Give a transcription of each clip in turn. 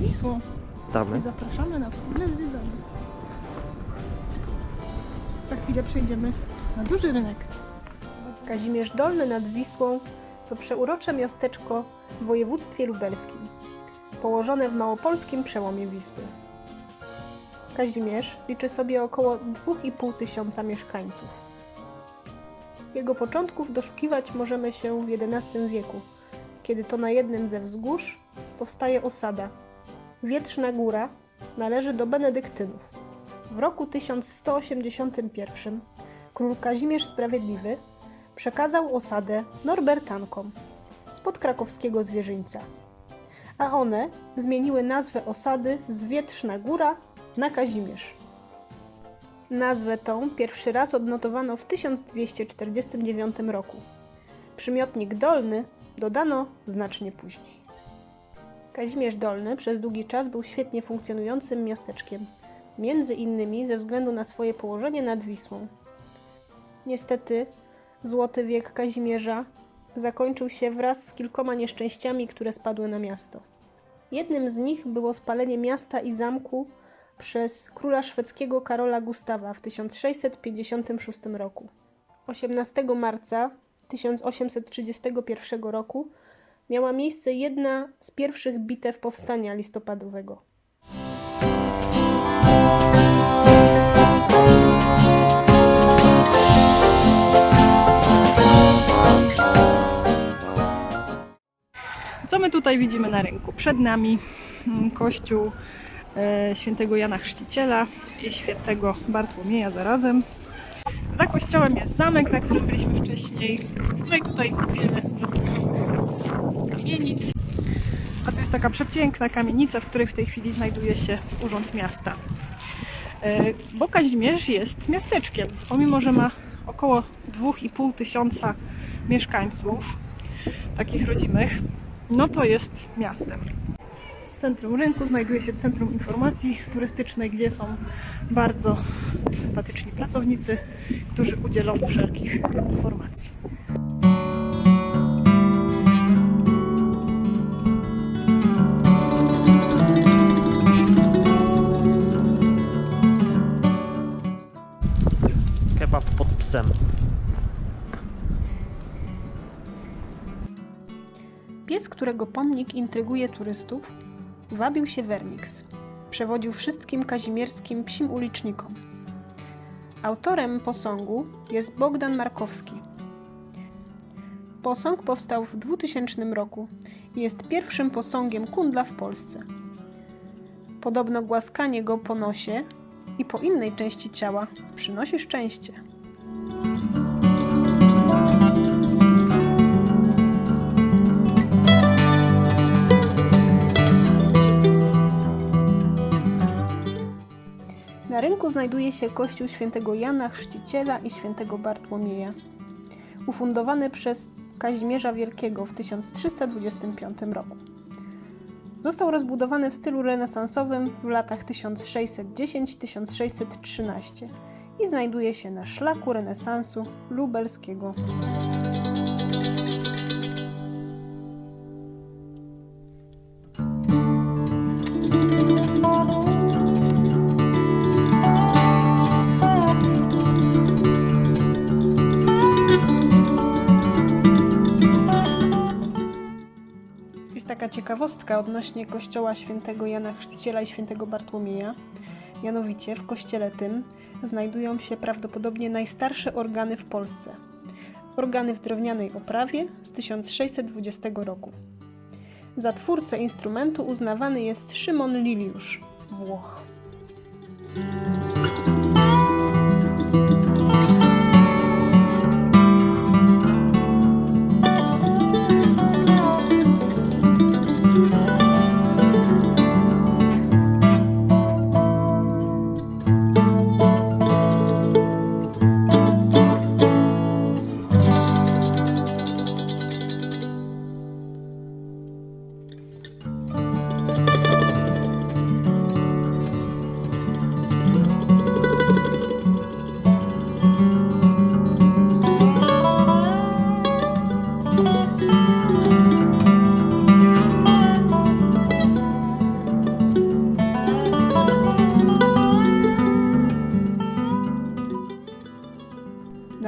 Wisłą i Damy. zapraszamy na wspólne zwiedzanie. Za chwilę przejdziemy na duży rynek. Kazimierz Dolny nad Wisłą to przeurocze miasteczko w województwie lubelskim, położone w małopolskim przełomie Wisły. Kazimierz liczy sobie około 2,5 tysiąca mieszkańców. Jego początków doszukiwać możemy się w XI wieku, kiedy to na jednym ze wzgórz powstaje osada. Wietrzna Góra należy do benedyktynów. W roku 1181 król Kazimierz Sprawiedliwy przekazał osadę Norbertankom spod krakowskiego zwierzyńca, a one zmieniły nazwę osady z Wietrzna Góra na Kazimierz. Nazwę tą pierwszy raz odnotowano w 1249 roku. Przymiotnik dolny dodano znacznie później. Kazimierz Dolny przez długi czas był świetnie funkcjonującym miasteczkiem, między innymi ze względu na swoje położenie nad Wisłą. Niestety, złoty wiek Kazimierza zakończył się wraz z kilkoma nieszczęściami, które spadły na miasto. Jednym z nich było spalenie miasta i zamku przez króla szwedzkiego Karola Gustawa w 1656 roku. 18 marca 1831 roku miała miejsce jedna z pierwszych bitew powstania listopadowego. Co my tutaj widzimy na rynku? Przed nami mm, kościół e, świętego Jana Chrzciciela i świętego Bartłomieja zarazem. Za kościołem jest zamek, na którym byliśmy wcześniej. No i tutaj wiele kamienic. A tu jest taka przepiękna kamienica, w której w tej chwili znajduje się Urząd Miasta. E, Bo Kazimierz jest miasteczkiem, pomimo że ma około 2,5 tysiąca mieszkańców, takich rodzimych, no to jest miastem. W centrum rynku znajduje się Centrum Informacji Turystycznej, gdzie są bardzo sympatyczni pracownicy, którzy udzielą wszelkich informacji. Którego pomnik intryguje turystów, wabił się Wernix. Przewodził wszystkim kazimierskim psim ulicznikom. Autorem posągu jest Bogdan Markowski. Posąg powstał w 2000 roku i jest pierwszym posągiem kundla w Polsce. Podobno głaskanie go po nosie i po innej części ciała przynosi szczęście. Na rynku znajduje się kościół świętego Jana Chrzciciela i świętego Bartłomieja, ufundowany przez Kazimierza Wielkiego w 1325 roku. Został rozbudowany w stylu renesansowym w latach 1610-1613 i znajduje się na szlaku renesansu lubelskiego. Ciekawostka odnośnie kościoła świętego Jana Chrzciciela i świętego Bartłomieja. Mianowicie w kościele tym znajdują się prawdopodobnie najstarsze organy w Polsce. Organy w drewnianej oprawie z 1620 roku. Za twórcę instrumentu uznawany jest Szymon Liliusz, Włoch.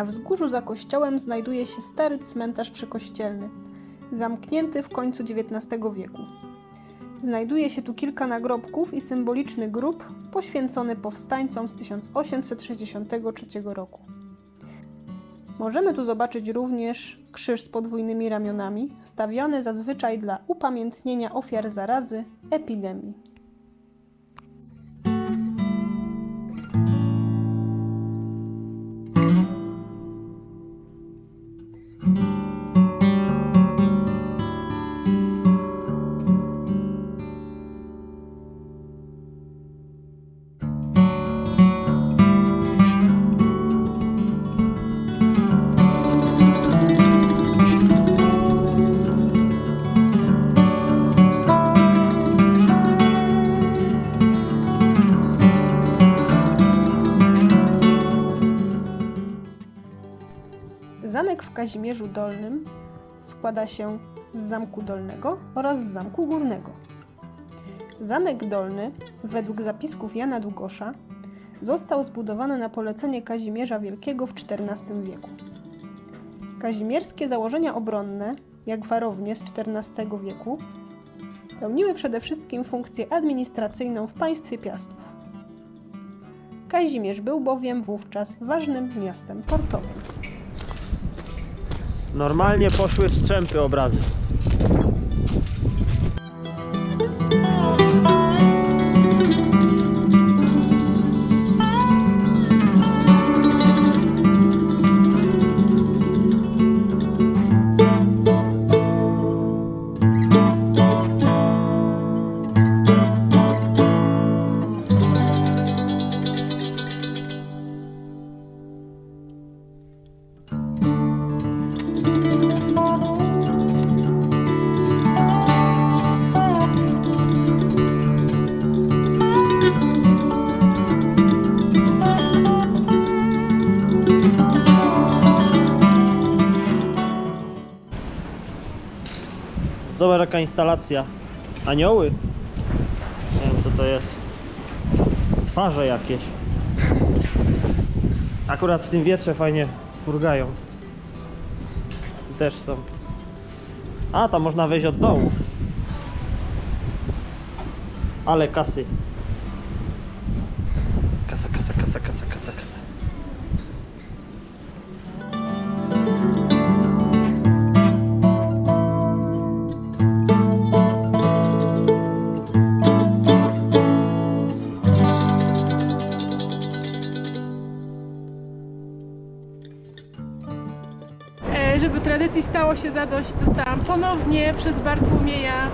Na wzgórzu za kościołem znajduje się stary cmentarz przykościelny, zamknięty w końcu XIX wieku. Znajduje się tu kilka nagrobków i symboliczny grób poświęcony powstańcom z 1863 roku. Możemy tu zobaczyć również krzyż z podwójnymi ramionami, stawiany zazwyczaj dla upamiętnienia ofiar zarazy, epidemii. Kazimierzu Dolnym składa się z Zamku Dolnego oraz z Zamku Górnego. Zamek Dolny, według zapisków Jana Długosza, został zbudowany na polecenie Kazimierza Wielkiego w XIV wieku. Kazimierskie założenia obronne, jak warownie z XIV wieku, pełniły przede wszystkim funkcję administracyjną w państwie Piastów. Kazimierz był bowiem wówczas ważnym miastem portowym. Normalnie poszły w strzępy obrazy. Zobacz jaka instalacja. Anioły. Nie wiem co to jest. Twarze jakieś. Akurat w tym wietrze fajnie furgają. Też są. A, tam można wejść od dołu. Ale kasy. Się zadość, zostałam ponownie przez Bartłomieja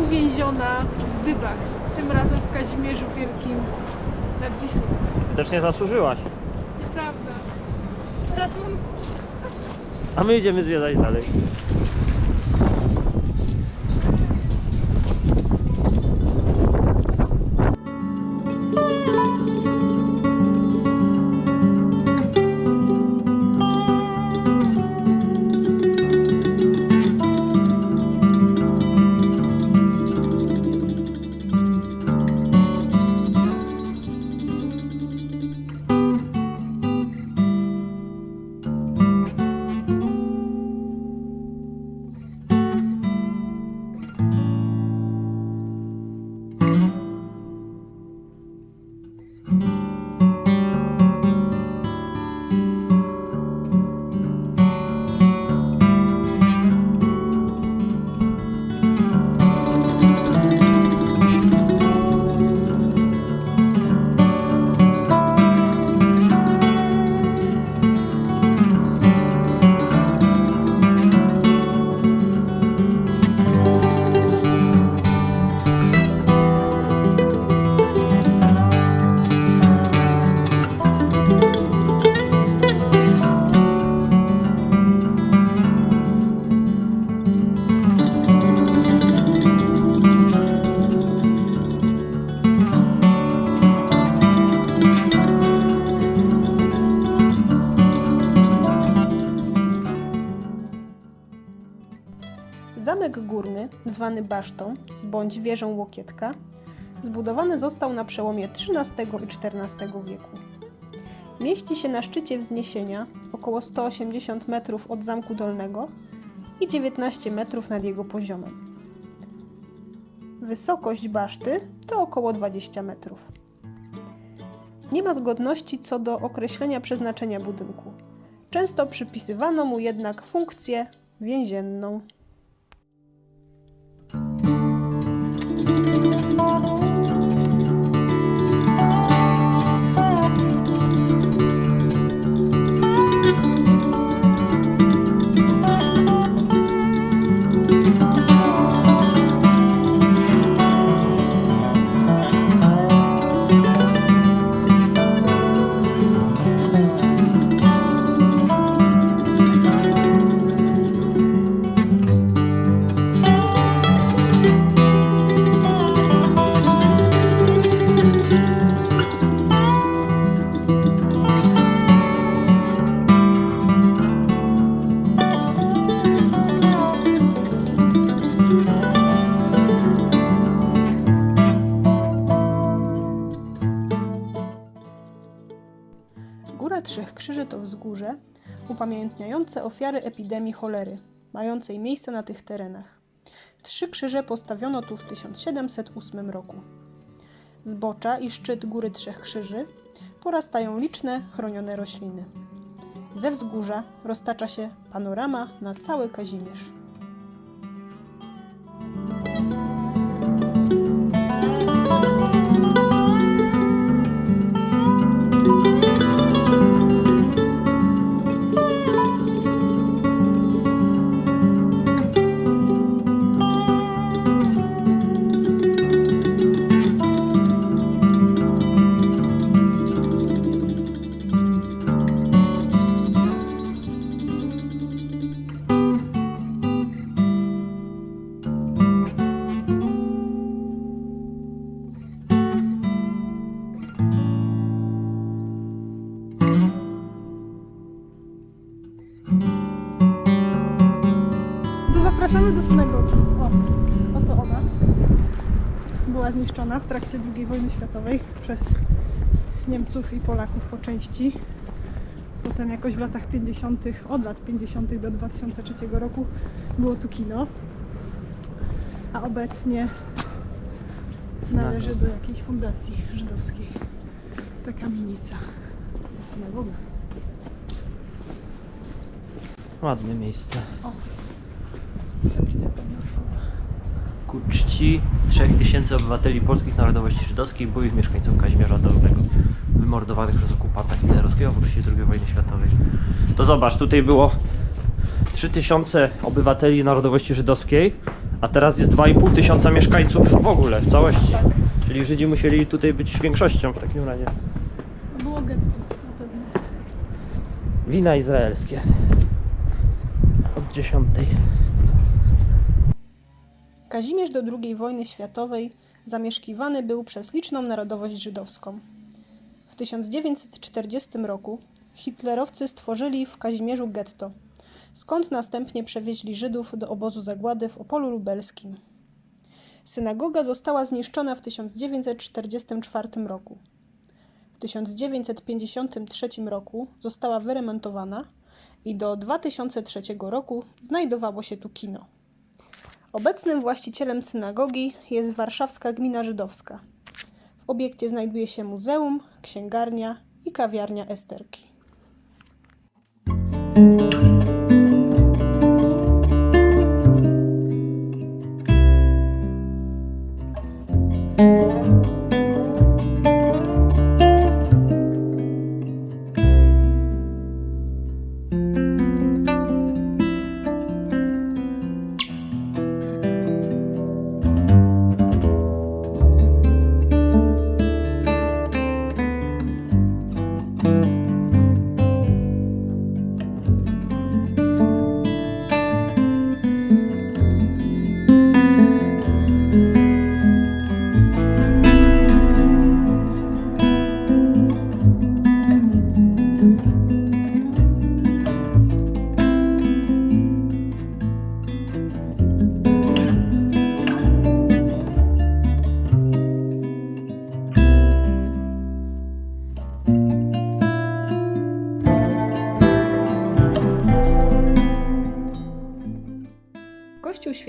uwięziona w Dybach. Tym razem w Kazimierzu Wielkim nad Wisłą. Też nie zasłużyłaś. Nieprawda. Ratunku. A my idziemy zwiedzać dalej. Zamek górny, zwany basztą bądź wieżą Łokietka, zbudowany został na przełomie XIII i XIV wieku. Mieści się na szczycie wzniesienia około 180 metrów od Zamku Dolnego i 19 metrów nad jego poziomem. Wysokość baszty to około 20 metrów. Nie ma zgodności co do określenia przeznaczenia budynku. Często przypisywano mu jednak funkcję więzienną. Upamiętniające ofiary epidemii cholery, mającej miejsce na tych terenach. Trzy krzyże postawiono tu w 1708 roku. Zbocza i szczyt Góry Trzech Krzyży porastają liczne chronione rośliny. Ze wzgórza roztacza się panorama na cały Kazimierz. Zapraszamy do synagogi. O, oto ona. Była zniszczona w trakcie II wojny światowej przez Niemców i Polaków po części. Potem jakoś w latach 50., od lat 50. do 2003 roku było tu kino. A obecnie należy do jakiejś fundacji żydowskiej. Ta kamienica. Synagoga. Ładne miejsce. Tablica 33 tysięcy obywateli polskich narodowości żydowskiej byłych mieszkańców Kazimierza Dolnego, wymordowanych przez okupanta hitlerowskiego w okresie II wojny światowej. To zobacz, tutaj było 3000 obywateli narodowości żydowskiej, a teraz jest 2,5 tysiąca mieszkańców w ogóle, w całości. Czyli Żydzi musieli tutaj być większością w takim razie. Było getto. Wina izraelskie od dziesiątej. Kazimierz do II wojny światowej zamieszkiwany był przez liczną narodowość żydowską. W 1940 roku hitlerowcy stworzyli w Kazimierzu getto, skąd następnie przewieźli Żydów do obozu zagłady w Opolu Lubelskim. Synagoga została zniszczona w 1944 roku. W 1953 roku została wyremontowana i do 2003 roku znajdowało się tu kino. Obecnym właścicielem synagogi jest warszawska gmina żydowska. W obiekcie znajduje się muzeum, księgarnia i kawiarnia Esterki.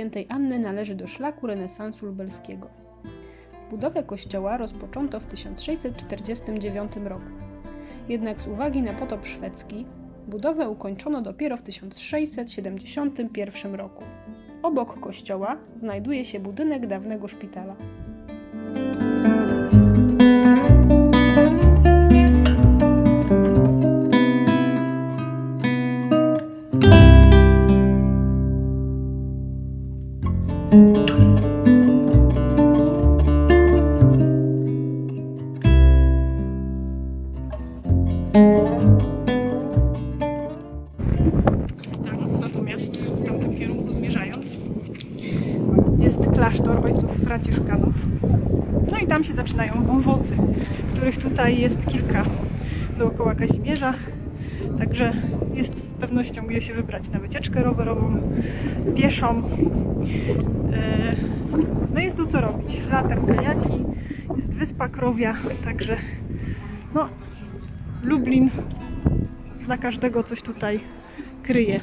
Świętej Anny należy do szlaku renesansu lubelskiego. Budowę kościoła rozpoczęto w 1649 roku. Jednak z uwagi na potop szwedzki, budowę ukończono dopiero w 1671 roku. Obok kościoła znajduje się budynek dawnego szpitala. Się wybrać na wycieczkę rowerową, pieszą. E, No jest tu co robić. Latem kajaki, jest wyspa Krowia, także no Lublin dla każdego coś tutaj kryje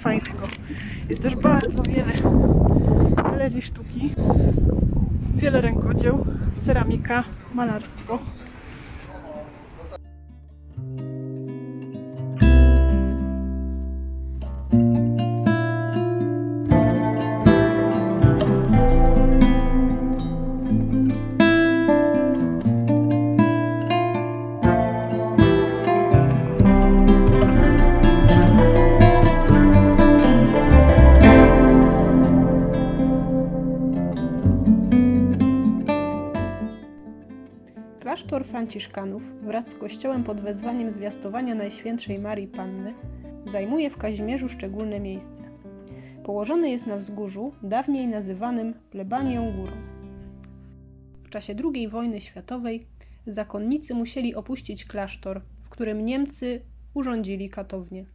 fajnego. Jest też bardzo wiele galerii sztuki, wiele rękodzieł, ceramika, malarstwo. Franciszkanów wraz z kościołem pod wezwaniem zwiastowania Najświętszej Marii Panny zajmuje w Kazimierzu szczególne miejsce. Położony jest na wzgórzu, dawniej nazywanym Plebanią Górą. W czasie II wojny światowej zakonnicy musieli opuścić klasztor, w którym Niemcy urządzili katownię.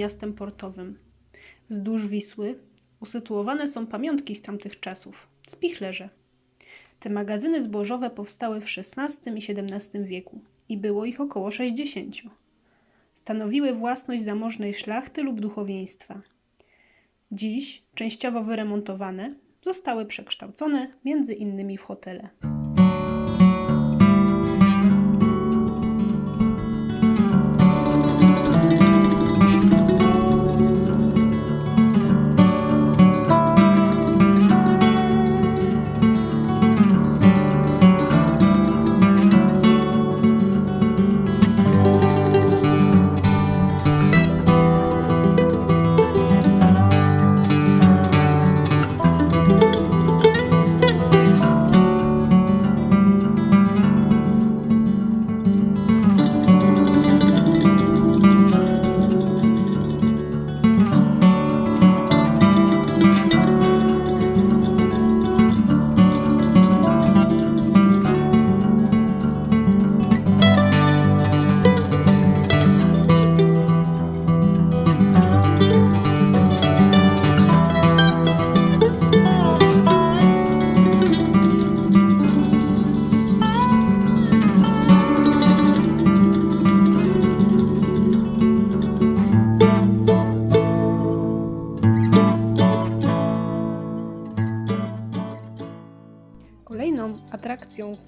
Miastem portowym. Wzdłuż Wisły usytuowane są pamiątki z tamtych czasów, spichlerze. Te magazyny zbożowe powstały w XVI i XVII wieku i było ich około 60. Stanowiły własność zamożnej szlachty lub duchowieństwa. Dziś, częściowo wyremontowane, zostały przekształcone między innymi w hotele.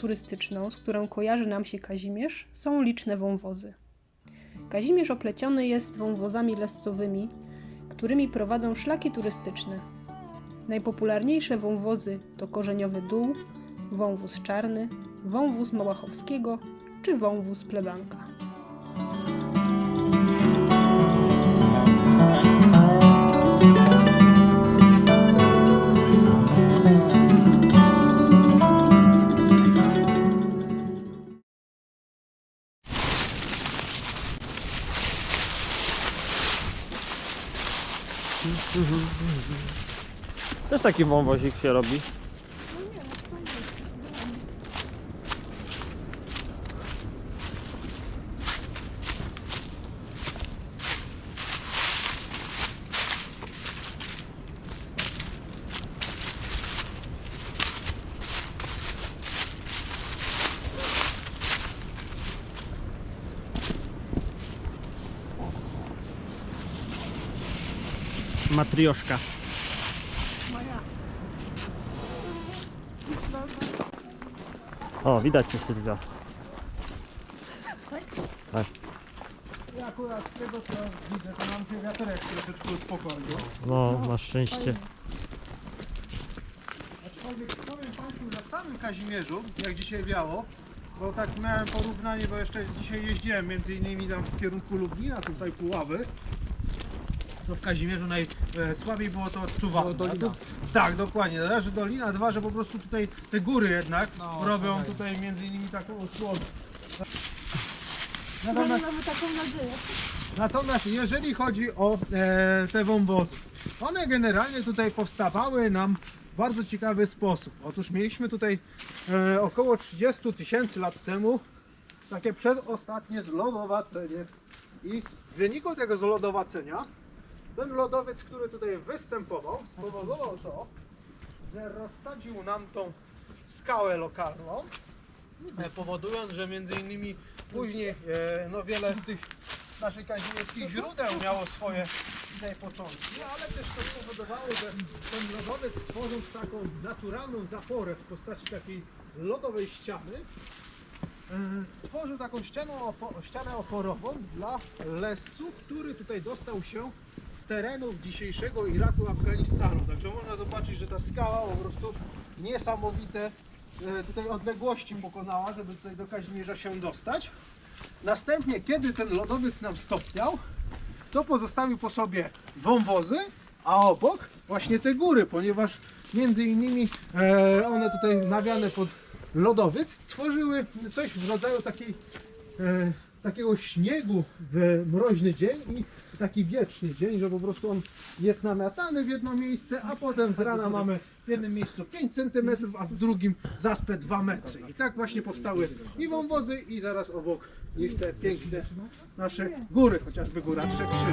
Turystyczną, z którą kojarzy nam się Kazimierz, są liczne wąwozy. Kazimierz opleciony jest wąwozami lescowymi, którymi prowadzą szlaki turystyczne. Najpopularniejsze wąwozy to Korzeniowy Dół, wąwóz czarny, wąwóz Małachowskiego czy wąwóz plebanka. Taki wąwozik się robi. Matrioszka. O, widać cię Sylwia. Tak. Ja akurat z tego co widzę, to nam się wiaterek troszeczkę uspokoił. No, masz szczęście. Aczkolwiek powiem Państwu, że w samym Kazimierzu, jak dzisiaj wiało, bo tak miałem porównanie, bo jeszcze dzisiaj jeździłem między innymi tam w kierunku Lublina, tutaj Puławy, w Kazimierzu najsłabiej było to odczuwalne. Dolina. Tak, dokładnie. Należy dolina, dwa, że po prostu tutaj te góry jednak No, robią słuchaj. tutaj między innymi taką osłonę. Natomiast, natomiast jeżeli chodzi o e, te wąwozy, one generalnie tutaj powstawały nam w bardzo ciekawy sposób. Otóż mieliśmy tutaj e, około 30 tysięcy lat temu takie przedostatnie zlodowacenie i w wyniku tego zlodowacenia ten lodowiec, który tutaj występował, spowodował to, że rozsadził nam tą skałę lokalną, e, powodując, że między innymi później e, no wiele z tych naszych kazimierskich źródeł miało swoje tutaj początki, ale też to spowodowało, że ten lodowiec tworząc taką naturalną zaporę w postaci takiej lodowej ściany, e, stworzył taką ścianę, opo- ścianę oporową dla lesu, który tutaj dostał się z terenów dzisiejszego Iraku, Afganistanu. Także można zobaczyć, że ta skała po prostu niesamowite e, tutaj odległości pokonała, żeby tutaj do Kazimierza się dostać. Następnie, kiedy ten lodowiec nam stopniał, to pozostawił po sobie wąwozy, a obok właśnie te góry, ponieważ między innymi e, one tutaj nawiane pod lodowiec tworzyły coś w rodzaju takiej, e, takiego śniegu w mroźny dzień i taki wieczny dzień, że po prostu on jest namiatany w jedno miejsce, a potem z rana mamy w jednym miejscu 5 cm, a w drugim zaspę 2 metry. I tak właśnie powstały i wąwozy i zaraz obok nich te piękne nasze góry, chociażby góra Trzech Krzyży.